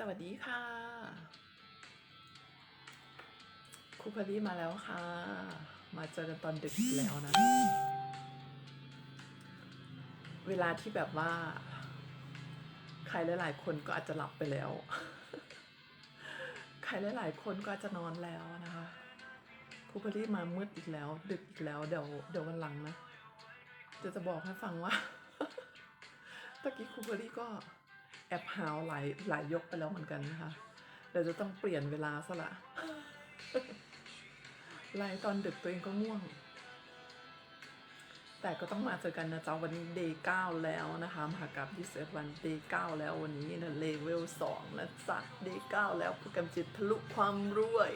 สวัสดีค่ะ ครูพอดีมาแล้วค่ะ มาเจอกันตอนดึกแล้วนะ เวลาที่แบบว่า ใครหลายๆคนก็อาจจะหลับไปแล้ว ใครหลายๆคนก็อาจจะนอนแล้วนะคะครูพอดีมามืดอีกแล้ว ดึกอีกแล้วเดี๋ยวเดี๋ยววันหลังนะเดี๋ยวจะบอกให้ฟังว่าตะกี้ครูพอดีก็ แอบหาวหลายหลายยกไปแล้วเหมือนกันนะคะเดี๋ยวจะต้องเปลี่ยนเวลาซะละไลฟ์ตอนดึกตัวเองก็ง่วง แต่ก็ต้องมาเจอกันนะจ๊ะวันนี้เดย์เก้าแล้วนะคะมหากรรมที่เซฟวันเดย์เก้าแล้ววันนี้นะเลเวลสองนะจ๊ะเดย์เก้าแล้วโปรแกรมจิตทะลุความรวย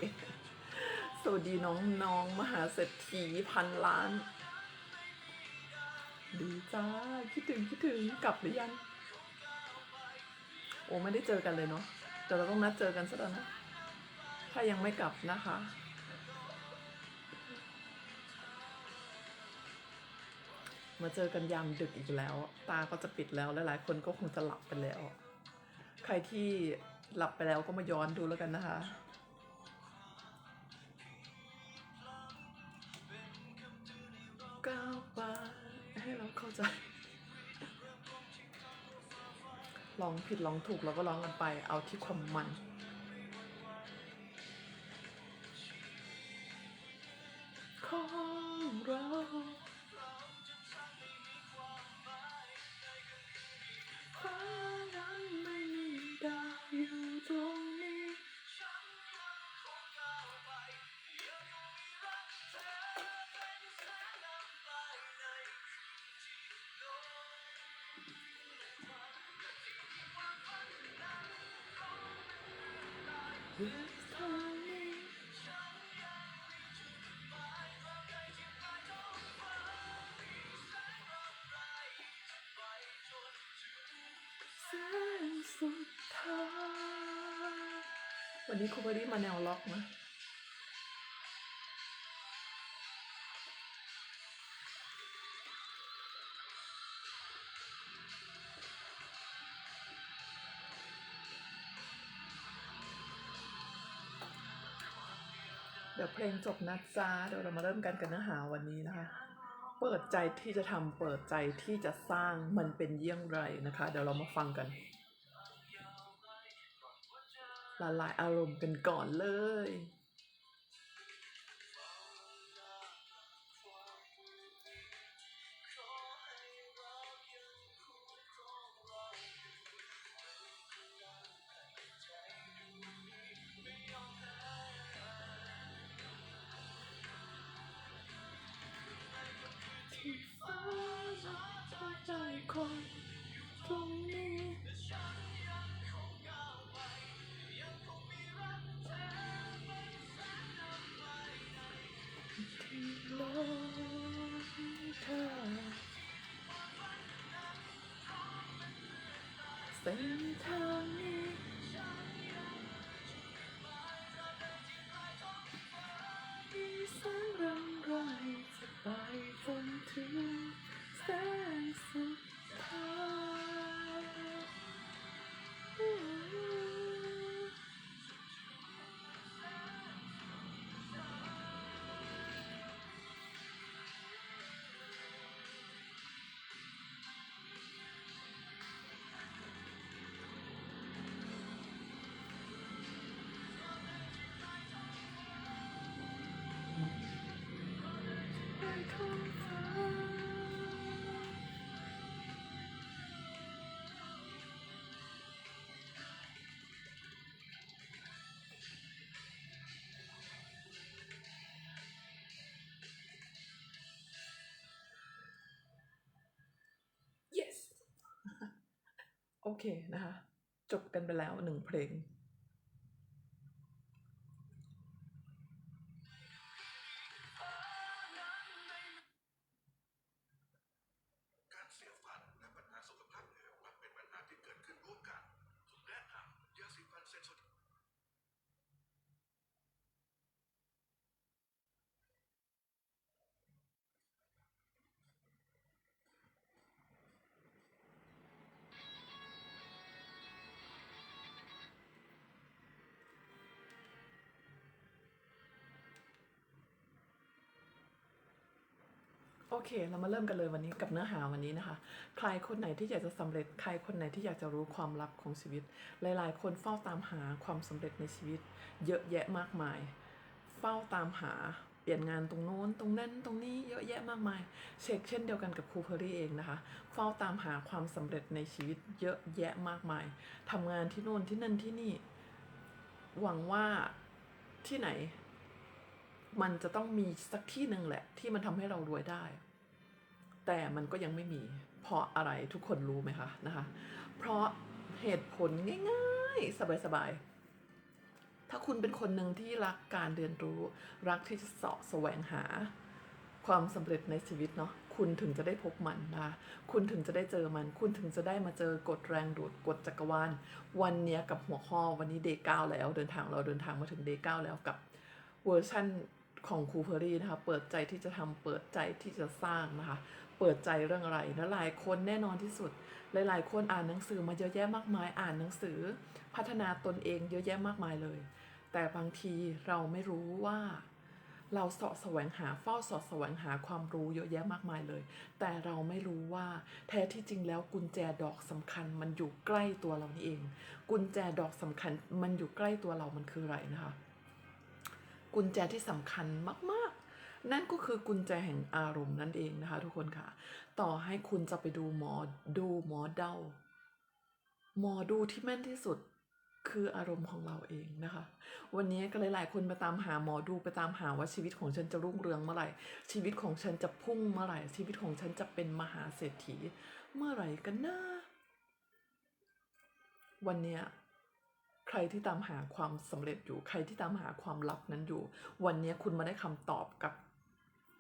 สวัสดีน้องน้องๆมหาเศรษฐีพันล้าน ดีจ้า คิดถึงคิดถึงกลับหรือยัง โอ้ไม่ได้เจอกันเลยเนาะแต่เราต้องนัดเจอกันซะแล้วนะ ถ้ายังไม่กลับนะคะ มาเจอกันยามดึกอีกแล้ว ตาก็จะปิดแล้วและหลายคนก็คงจะหลับไปแล้ว ใครที่หลับไปแล้วก็มาย้อนดูแล้วกันนะคะ องผิดร้องถูกเราก็ร้องกันไป เอาที่ความมัน วันนี้ครูบอดี้มาแนวล็อกนะ ลงจบนะจ๊ะเดี๋ยวเรามาเริ่มกันกันเนื้อหาวันนี้นะคะ เปิดใจที่จะทำเปิดใจที่จะสร้างมันเป็นเยี่ยงไรนะคะ เดี๋ยวเรามาฟังกันละลายอารมณ์กันก่อนเลย คอยตรงนี้ที่ลมเธอเส้นทาง โอเคนะคะ จบกันไปแล้วหนึ่งเพลง โอเค เรามาเริ่มกันเลยวันนี้กับเนื้อหาวันนี้นะคะ ใครคนไหนที่อยากจะสำเร็จ ใครคนไหนที่อยากจะรู้ความลับของชีวิต หลายๆ คนเฝ้าตามหาความสำเร็จในชีวิต เยอะแยะมากมาย เฝ้าตามหาเปลี่ยนงานตรงโน้นตรงนั้นตรงนี้เยอะแยะมากมายเช็คเช่นเดียวกันกับครูเพอรี่เองนะคะ เฝ้าตามหาความสำเร็จในชีวิต เยอะแยะมากมายทำงานที่โน่นที่นั่นที่นี่ หวังว่าที่ไหน มันจะต้องมีสักที่หนึ่งแหละ ที่มันทำให้เรารวยได้ แต่มันก็ยังไม่มี เพราะอะไรทุกคนรู้ไหมคะนะคะ เพราะเหตุผลง่ายๆ สบายๆ ถ้าคุณเป็นคนหนึ่งที่รักการเรียนรู้ รักที่จะเสาะแสวงหาความสำเร็จในชีวิตเนาะคุณถึงจะได้พบมันนะคุณถึงจะได้เจอมัน คุณถึงจะได้มาเจอกฎแรงดูดกฎจักรวาล วันเนี้ยกับหัวข้อวันนี้เดย์เก้าแล้วเดินทางเราเดินทางมาถึงเดย์เก้าแล้วกับเวอร์ชั่น ของครูเพอรี่นะคะ เปิดใจที่จะทำเปิดใจที่จะสร้างนะคะ เปิดใจเรื่องอะไรและหลายคนแน่นอนที่สุด หลายๆ คนอ่านหนังสือมาเยอะแยะมากมาย อ่านหนังสือ พัฒนาตนเองเยอะแยะมากมายเลย แต่บางทีเราไม่รู้ว่าเราเสาะแสวงหาเฝ้าสาะแสวงหาความรู้เยอะแยะมากมายเลย แต่เราไม่รู้ว่าแท้ที่จริงแล้วกุญแจดอกสำคัญมันอยู่ใกล้ตัวเรานี่เอง กุญแจดอกสำคัญมันอยู่ใกล้ตัวเรามันคืออะไรนะคะ กุญแจที่สำคัญมากๆ นั่นก็คือกุญแจแห่งอารมณ์นั่นเองนะคะ ทุกคนค่ะ ต่อให้คุณจะไปดูหมอดูหมอเดา หมอดูที่แม่นที่สุดคืออารมณ์ของเราเองนะคะ วันนี้ก็หลายๆคนไปตามหาหมอดูไปตามหาว่าชีวิตของฉันจะรุ่งเรืองเมื่อไหร่ ชีวิตของฉันจะพุ่งเมื่อไหร่ ชีวิตของฉันจะเป็นมหาเศรษฐี เมื่อไหร่กันนะวันเนี้ย ใครที่ตามหาความสำเร็จอยู่ ใครที่ตามหาความลับนั้นอยู่ วันนี้คุณมาได้คำตอบกับ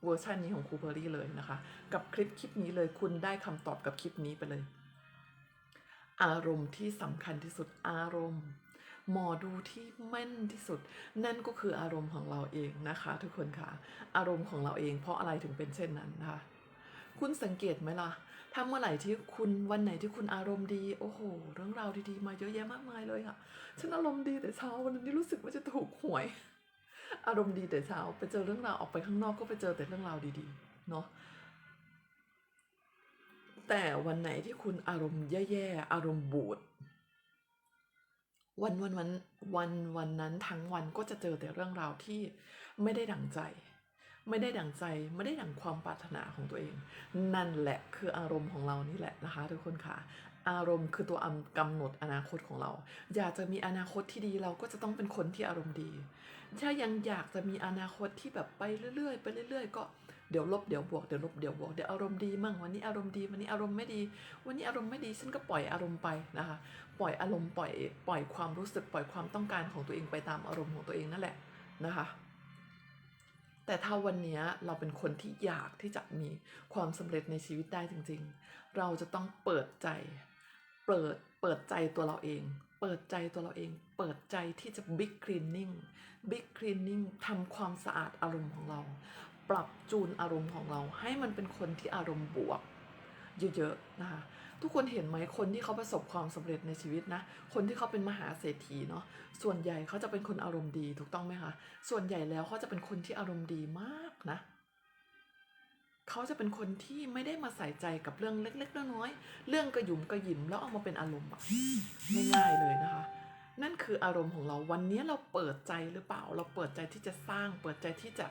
เวอร์ชันนี้ของครูเพอรี่เลยนะคะ กับคลิปคลิปนี้เลยคุณได้คำตอบกับคลิปนี้ไปเลย อารมณ์ที่สำคัญที่สุดอารมณ์หมอดูที่แม่นที่สุด นั่นก็คืออารมณ์ของเราเองนะคะ ทุกคนค่ะ อารมณ์ของเราเองเพราะอะไรถึงเป็นเช่นนั้นนะคะ คุณสังเกตไหมล่ะ ถ้าเมื่อไหร่ที่คุณวันไหนที่คุณอารมณ์ดี โอ้โห เรื่องราวดีๆ มาเยอะแยะมากมายเลยอะฉันอารมณ์ดีแต่เช้าวันนี้รู้สึกว่าจะถูกหวย อารมณ์ดีแต่เช้าไปเจอเรื่องราวออกไปข้างนอกก็ไปเจอแต่เรื่องราวดีๆเนาะแต่วันไหนที่คุณอารมณ์แย่ๆอารมณ์บูดวันวันวันวันวันนั้นทั้งวันก็จะเจอแต่เรื่องราวที่ไม่ได้ดั่งใจ ไม่ได้ดั่งใจไม่ได้ดั่งความปรารถนาของตัวเอง นั่นแหละคืออารมณ์ของเรานี่แหละนะคะทุกคนค่ะ อารมณ์คือตัวอำกำหนดอนาคตของเรา อยากจะมีอนาคตที่ดีเราก็จะต้องเป็นคนที่อารมณ์ดี ถ้ายังอยากจะมีอนาคตที่แบบไปเรื่อยๆไปเรื่อย ๆ ก็เดี๋ยวลบเดี๋ยวบวกเดี๋ยวลบเดี๋ยวบวกเดี๋ยวอารมณ์ดีมั่งวันนี้อารมณ์ดีวันนี้อารมณ์ไม่ดี วันนี้อารมณ์ไม่ดีฉันก็ปล่อยอารมณ์ไปนะคะ ปล่อยอารมณ์ปล่อยปล่อยความรู้สึกปล่อยความต้องการของตัวเองไปตามอารมณ์ของตัวเองนั่นแหละนะคะ แต่ถ้าวันนี้เราเป็นคนที่อยากที่จะมีความสำเร็จในชีวิตได้จริงๆ เราจะต้องเปิดใจ เปิด เปิดใจตัวเราเอง เปิดใจตัวเราเอง เปิดใจที่จะ big cleaning big cleaning ทำความสะอาดอารมณ์ของเรา ปรับจูนอารมณ์ของเรา ให้มันเป็นคนที่อารมณ์บวก เยอะๆนะคะทุกคนเห็นไหมคนที่เขาประสบความสำเร็จในชีวิตนะ คนที่เขาเป็นมหาเศรษฐีเนาะส่วนใหญ่เขาจะเป็นคนอารมณ์ดีถูกต้องไหมคะส่วนใหญ่แล้วเขาจะเป็นคนที่อารมณ์ดีมากนะเขาจะเป็นคนที่ไม่ได้มาใส่ใจกับเรื่องเล็กๆน้อยๆเรื่องกระหยุมกระหยิมแล้วเอามาเป็นอารมณ์อะง่ายๆเลยนะคะนั่นคืออารมณ์ของเราวันนี้เราเปิดใจหรือเปล่า เราเปิดใจที่จะสร้าง เปิดใจที่จะ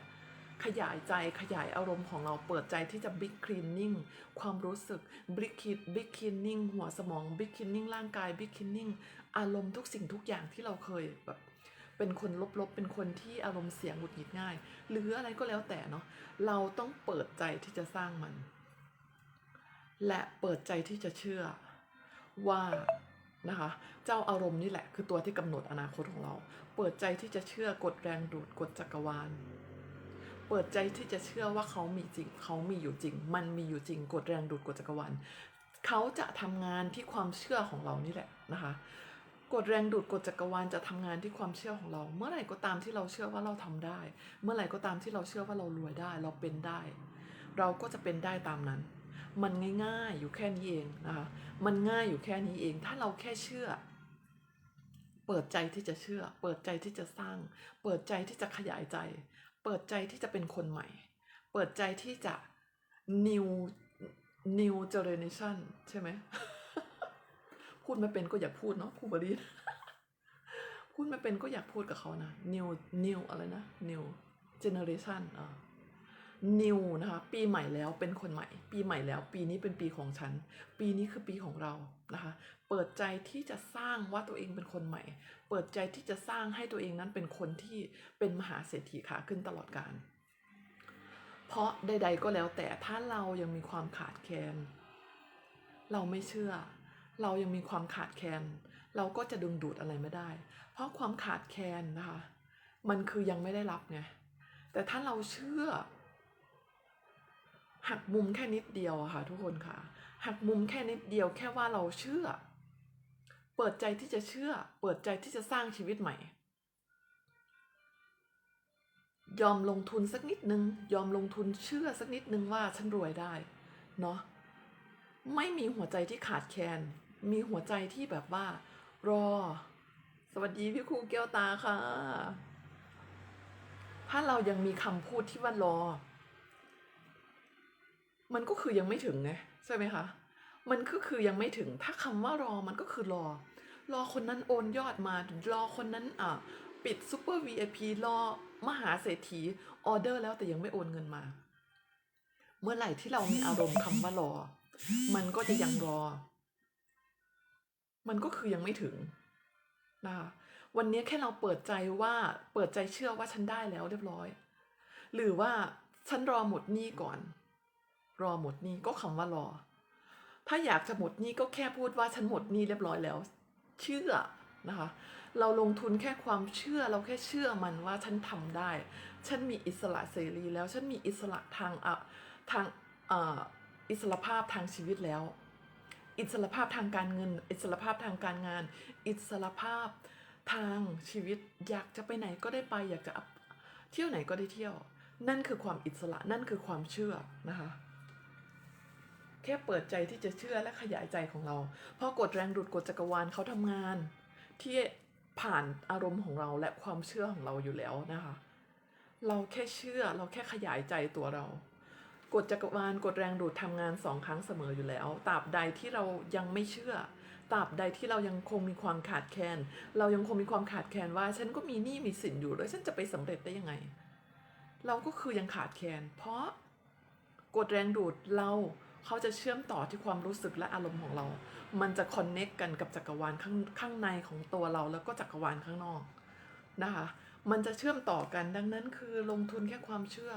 ขยายใจขยายอารมณ์ของเราเปิดใจที่จะ big cleaning ความรู้สึก big kid big cleaning หัวสมอง big cleaning ร่างกาย big cleaning อารมณ์ทุกสิ่งทุกอย่างที่เราเคยแบบเป็นคนลบๆ เป็นคนที่อารมณ์เสียงหงุดหงิดง่าย หรืออะไรก็แล้วแต่เนาะเราต้องเปิดใจที่จะสร้างมัน และเปิดใจที่จะเชื่อว่านะคะเจ้าอารมณ์นี่แหละคือตัวที่กำหนดอนาคตของเรา เปิดใจที่จะเชื่อกฎแรงดูดกฎจักรวาล เปิดใจที่จะเชื่อว่าเขามีจริง เขามีอยู่จริง มันมีอยู่จริงกฎแรงดูดกฎจักรวาลเขาจะทำงานที่ความเชื่อของเรานี่แหละนะคะกฎแรงดูดกฎจักรวาลจะทำงานที่ความเชื่อของเรา เมื่อไหร่ก็ตามที่เราเชื่อว่าเราทำได้ เมื่อไหร่ก็ตามที่เราเชื่อว่าเรารวยได้ เราเป็นได้ เราก็จะเป็นได้ตามนั้น มันง่ายๆอยู่แค่นี้เองนะคะมันง่ายอยู่แค่นี้เอง ถ้าเราแค่เชื่อ เปิดใจที่จะเชื่อ เปิดใจที่จะสร้าง เปิดใจที่จะขยายใจ เปิดใจที่จะเป็นคนใหม่ เปิดใจที่จะ new new generation ใช่ไหม พูดไม่เป็นก็อยากพูดเนาะครูบรีพูดไม่เป็นก็อยากพูดกับเขานะ new new อะไรนะ new generation อ่า new นะคะปีใหม่แล้วเป็นคนใหม่ ปีใหม่แล้ว ปีนี้เป็นปีของฉัน ปีนี้คือปีของเรานะคะเปิดใจที่จะสร้างว่าตัวเองเป็นคนใหม่ เปิดใจที่จะสร้างให้ตัวเองนั้นเป็นคนที่เป็นมหาเศรษฐีขาขึ้นตลอดกาลเพราะใด ๆ ก็แล้วแต่ถ้าเรายังมีความขาดแคลนเราไม่เชื่อ เรายังมีความขาดแคลนเราก็จะดึงดูดอะไรไม่ได้ เพราะความขาดแคลนนะคะ มันคือยังไม่ได้รับไงแต่ถ้าเราเชื่อ หักมุมแค่นิดเดียวอะค่ะทุกคนค่ะ หักมุมแค่นิดเดียวแค่ว่าเราเชื่อ เปิดใจที่จะเชื่อ เปิดใจที่จะสร้างชีวิตใหม่ ยอมลงทุนสักนิดนึง ยอมลงทุนเชื่อสักนิดนึงว่าฉันรวยได้เนาะไม่มีหัวใจที่ขาดแคลนมีหัวใจที่แบบว่า รอ สวัสดีพี่ครูแก้วตาค่ะ ถ้าเรายังมีคำพูดที่ว่ารอ มันก็คือยังไม่ถึงไงใช่ไหมคะ มันก็คือยังไม่ถึง ถ้าคำว่ารอมันก็คือรอ รอคนนั้นโอนยอดมา รอคนนั้นอะปิดซูเปอร์ VIP รอมหาเศรษฐีออเดอร์แล้วแต่ยังไม่โอนเงินมา เมื่อไหร่ที่เรามีอารมณ์คำว่ารอ มันก็จะยังรอ มันก็คือยังไม่ถึงนะคะวันนี้แค่เราเปิดใจว่าเปิดใจเชื่อว่าฉันได้แล้วเรียบร้อย หรือว่าฉันรอหมดหนี้ก่อน รอหมดนี้ก็คำว่ารอ ถ้าอยากจะหมดนี้ก็แค่พูดว่าฉันหมดนี้เรียบร้อยแล้ว เชื่อนะคะ เราลงทุนแค่ความเชื่อเราแค่เชื่อมันว่าฉันทำได้ ฉันมีอิสระเสรีแล้ว ฉันมีอิสระทางอะทางอ่ออิสระภาพทางชีวิตแล้ว อิสระภาพทางการเงิน อิสระภาพทางการงาน อิสระภาพทางชีวิต อยากจะไปไหนก็ได้ไป อยากจะเที่ยวไหนก็ได้เที่ยว นั่นคือความอิสระ นั่นคือความเชื่อนะคะ แค่เปิดใจที่จะเชื่อและขยายใจของเรา เพราะกฎแรงดูดกฎจักรวาลเขาทำงาน ที่ผ่านอารมณ์ของเราและความเชื่อของเราอยู่แล้วนะคะ เราแค่เชื่อเราแค่ขยายใจตัวเรา กฎจักรวาลกฎแรงดูดทำงานสองครั้งเสมออยู่แล้วตราบใดที่เรายังไม่เชื่อตราบใดที่เรายังคงมีความขาดแคลนเรายังคงมีความขาดแคลนว่า ฉันก็มีหนี้มีสินอยู่แล้วฉันจะไปสำเร็จได้ยังไง เราก็คือยังขาดแคลนเพราะกฎแรงดูดเรา เขาจะเชื่อมต่อที่ความรู้สึกและอารมณ์ของเรา มันจะคอนเน็กกันกับจักรวาลข้างข้างในของตัวเราแล้วก็จักรวาลข้างนอกนะคะ มันจะเชื่อมต่อกันดังนั้นคือลงทุนแค่ความเชื่อ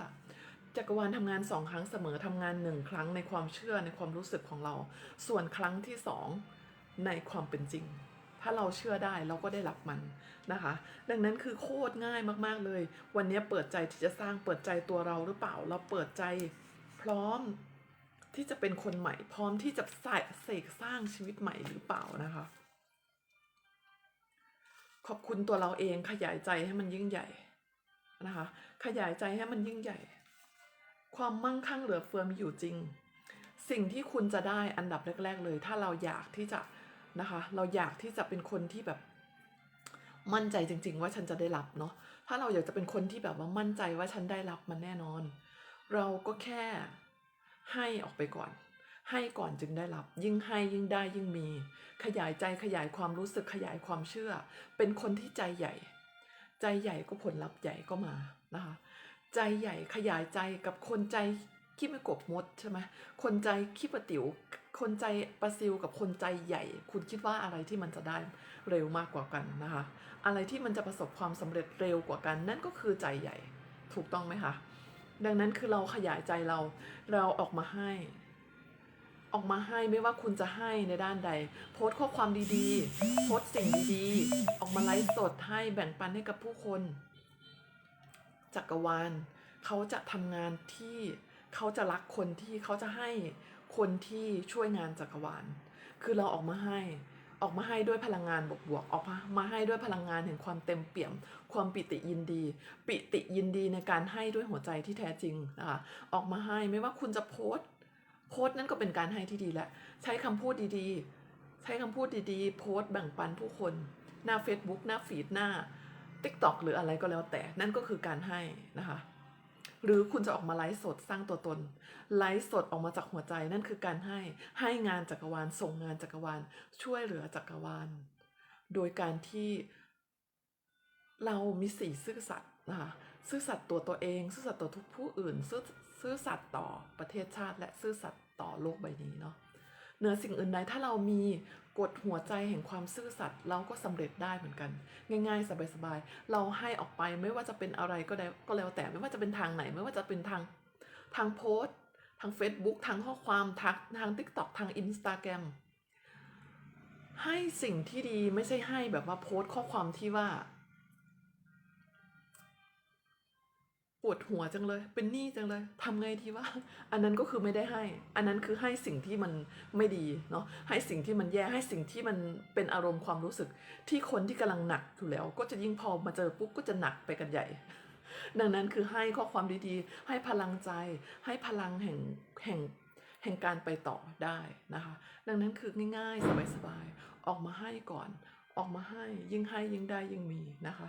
จักรวาลทำงานสองครั้งเสมอทำงานหนึ่งครั้งในความเชื่อในความรู้สึกของเรา ส่วนครั้งที่สองในความเป็นจริง ถ้าเราเชื่อได้เราก็ได้รับมันนะคะ ดังนั้นคือโคตรง่ายมากๆเลย วันนี้เปิดใจที่จะสร้างเปิดใจตัวเราหรือเปล่า เราเปิดใจพร้อม ที่จะเป็นคนใหม่ พร้อมที่จะใส่เสกสร้างชีวิตใหม่หรือเปล่านะคะ ขอบคุณตัวเราเองขยายใจให้มันยิ่งใหญ่นะคะ ขยายใจให้มันยิ่งใหญ่ ความมั่งคั่งเหลือเฟือมีอยู่จริง สิ่งที่คุณจะได้อันดับแรก ๆ เลย ถ้าเราอยากที่จะนะคะ เราอยากที่จะเป็นคนที่แบบมั่นใจจริง ๆ ว่าฉันจะได้รับเนาะถ้าเราอยากจะเป็นคนที่แบบว่ามั่นใจว่าฉันได้รับมันแน่นอน เราก็แค่ ให้ออกไปก่อน ให้ก่อนจึงได้รับ ยิ่งให้ยิ่งได้ยิ่งมี ขยายใจขยายความรู้สึกขยายความเชื่อ เป็นคนที่ใจใหญ่ ใจใหญ่ก็ผลลัพธ์ใหญ่ก็มานะคะใจใหญ่ขยายใจกับคนใจขี้ไม่กบมดใช่ไหมคนใจขี้ประติ๋วคนใจประซิวกับคนใจใหญ่ คุณคิดว่าอะไรที่มันจะได้เร็วมากกว่ากันนะคะ อะไรที่มันจะประสบความสำเร็จเร็วกว่ากัน นั่นก็คือใจใหญ่ ถูกต้องไหมคะ ดังนั้นคือเราขยายใจเรา เราออกมาให้ ออกมาให้ไม่ว่าคุณจะให้ในด้านใด โพสต์ข้อความดีๆ โพสต์สิ่งดีๆ ออกมาไลฟ์สดให้แบ่งปันให้กับผู้คน จักรวาลเขาจะทำงานที่เขาจะรักคนที่เขาจะให้คนที่ช่วยงานจักรวาล คือเราออกมาให้ ออกมาให้ด้วยพลังงานบวกๆออกมาให้ด้วยพลังงานแห่งความเต็มเปี่ยม ความปิติยินดี ปิติยินดีในการให้ด้วยหัวใจที่แท้จริงนะคะออกมาให้ไม่ว่าคุณจะโพสโพสนั่นก็เป็นการให้ที่ดีแล้วใช้คำพูดดีๆ ใช้คำพูดดีๆ โพสต์แบ่งปันผู้คนหน้า Facebook หน้าฟีดหน้า TikTok หรืออะไรก็แล้วแต่นั่นก็คือการให้นะคะ หรือคุณจะออกมาไลฟ์สดสร้างตัวตน ไลฟ์สดออกมาจากหัวใจนั่นคือการให้ให้งานจักรวาลส่งงานจักรวาล ช่วยเหลือจักรวาล โดยการที่เรามีสีซื่อสัตย์นะคะซื่อสัตย์ตัวตัวเอง ซื่อสัตย์ต่อทุกผู้อื่น ซื่อซื่อสัตย์ต่อประเทศชาติ และซื่อสัตย์ต่อโลกใบนี้เนาะเหนือสิ่งอื่นใดถ้าเรามี กดหัวใจแห่งความซื่อสัตย์เราก็สำเร็จได้เหมือนกัน ง่ายๆ สบายๆ เราให้ออกไปไม่ว่าจะเป็นอะไรก็ได้ก็แล้วแต่ไม่ว่าจะเป็นทางไหน ไม่ว่าจะเป็นทางทางโพสต์ทาง Facebook ทางข้อความทักทาง TikTok ทาง Instagram ให้สิ่งที่ดีไม่ใช่ให้แบบว่าโพสต์ข้อความที่ว่า ปวดหัวจังเลย เป็นหนี้จังเลยทำไงทีว่า อันนั้นก็คือไม่ได้ให้ อันนั้นคือให้สิ่งที่มันไม่ดีเนาะ ให้สิ่งที่มันแย่ ให้สิ่งที่มันเป็นอารมณ์ความรู้สึก ที่คนที่กำลังหนักอยู่แล้ว ก็จะยิ่งพอมาเจอปุ๊บก็จะหนักไปกันใหญ่ ดังนั้นคือให้ข้อความดีๆ ให้พลังใจ ให้พลังแห่งแห่งแห่งการไปต่อได้นะคะ ดังนั้นคือง่ายๆ สบายๆ ออกมาให้ก่อน ออกมาให้ยิ่งให้ยิ่งได้ยิ่งมีนะคะ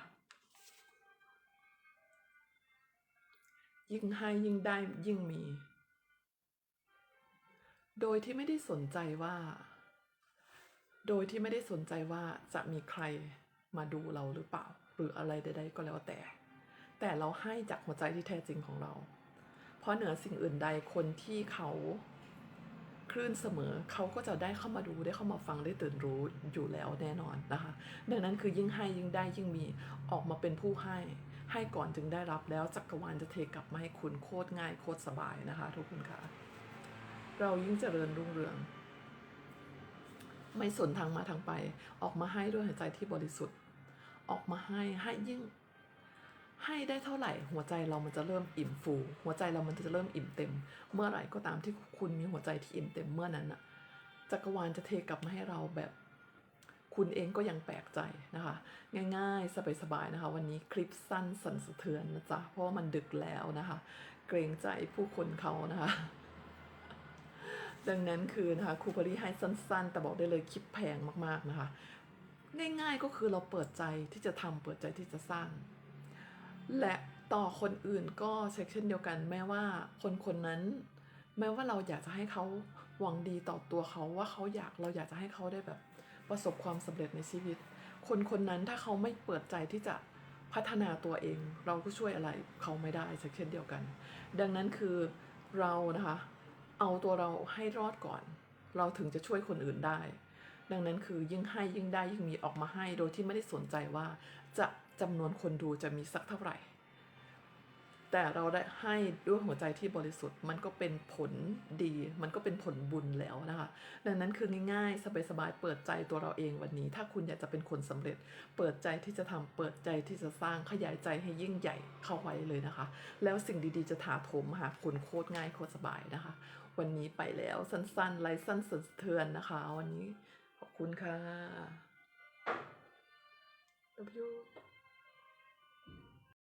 ยิ่งให้ยิ่งได้ยิ่งมี โดยที่ไม่ได้สนใจว่า โดยที่ไม่ได้สนใจว่าจะมีใครมาดูเราหรือเปล่า หรืออะไรใดๆก็แล้วแต่ แต่เราให้จากหัวใจที่แท้จริงของเรา เพราะเหนือสิ่งอื่นใดคนที่เขาคลื่นเสมอเขาก็จะได้เข้ามาดูได้เข้ามาฟังได้ตื่นรู้อยู่แล้วแน่นอนนะคะ ดังนั้นคือยิ่งให้ยิ่งได้ยิ่งมีออกมาเป็นผู้ให้ ให้ก่อนจึงได้รับแล้วจักรวาลจะเทกลับมาให้คุณโคตรง่ายโคตรสบายนะคะ ทุกคนค่ะเรายิ่งเจริญรุ่งเรือง ไม่สนทางมาทางไป ออกมาให้ด้วยหัวใจที่บริสุทธิ์ ออกมาให้ให้ยิ่ง ให้ได้เท่าไหร่ หัวใจเรามันจะเริ่มอิ่มฟู หัวใจเรามันจะเริ่มอิ่มเต็ม เมื่อไหร่ก็ตามที่คุณมีหัวใจที่อิ่มเต็มเมื่อนั้นน่ะจักรวาลจะเทกลับมาให้เราแบบ คุณเองก็ยังแปลกใจนะคะ ง่ายๆ สบายๆนะคะ วันนี้คลิปสั้นสั่นสะเทือนนะจ๊ะเพราะมันดึกแล้วนะคะ เกรงใจผู้คนเขานะคะ ดังนั้นคือนะคะครูพอดีให้สั้น ๆ แต่บอกได้เลยคลิปแพงมากๆนะคะ ง่ายๆก็คือเราเปิดใจที่จะทำเปิดใจที่จะสร้าง และต่อคนอื่นก็เช็คเช่นเดียวกันแม้ว่าคนคนนั้นแม้ว่าเราอยากจะให้เขาหวังดีต่อตัวเขาว่าเขาอยากเราอยากจะให้เขาได้แบบ ประสบความสำเร็จในชีวิต คนคนนั้นถ้าเขาไม่เปิดใจที่จะพัฒนาตัวเอง เราก็ช่วยอะไรเขาไม่ได้เช่นเดียวกัน ดังนั้นคือเรานะคะเอาตัวเราให้รอดก่อน เราถึงจะช่วยคนอื่นได้ ดังนั้นคือยิ่งให้ยิ่งได้ยิ่งมีออกมาให้โดยที่ไม่ได้สนใจว่าจะจำนวนคนดูจะมีสักเท่าไหร่ แต่เราได้ให้ด้วยหัวใจที่บริสุทธิ์ มันก็เป็นผลดี มันก็เป็นผลบุญแล้วนะคะ ดังนั้นคือง่ายๆ สบายๆ เปิดใจตัวเราเองวันนี้ ถ้าคุณอยากจะเป็นคนสำเร็จ เปิดใจที่จะทำเปิดใจที่จะสร้าง ขยายใจให้ยิ่งใหญ่เข้าไว้เลยนะคะ แล้วสิ่งดีๆ จะถาโถมหาคุณโคตรง่ายโคตรสบายนะคะ วันนี้ไปแล้วสั้นๆไลฟ์สั้นสะเทือนนะคะ วันนี้ ขอบคุณค่ะ Love you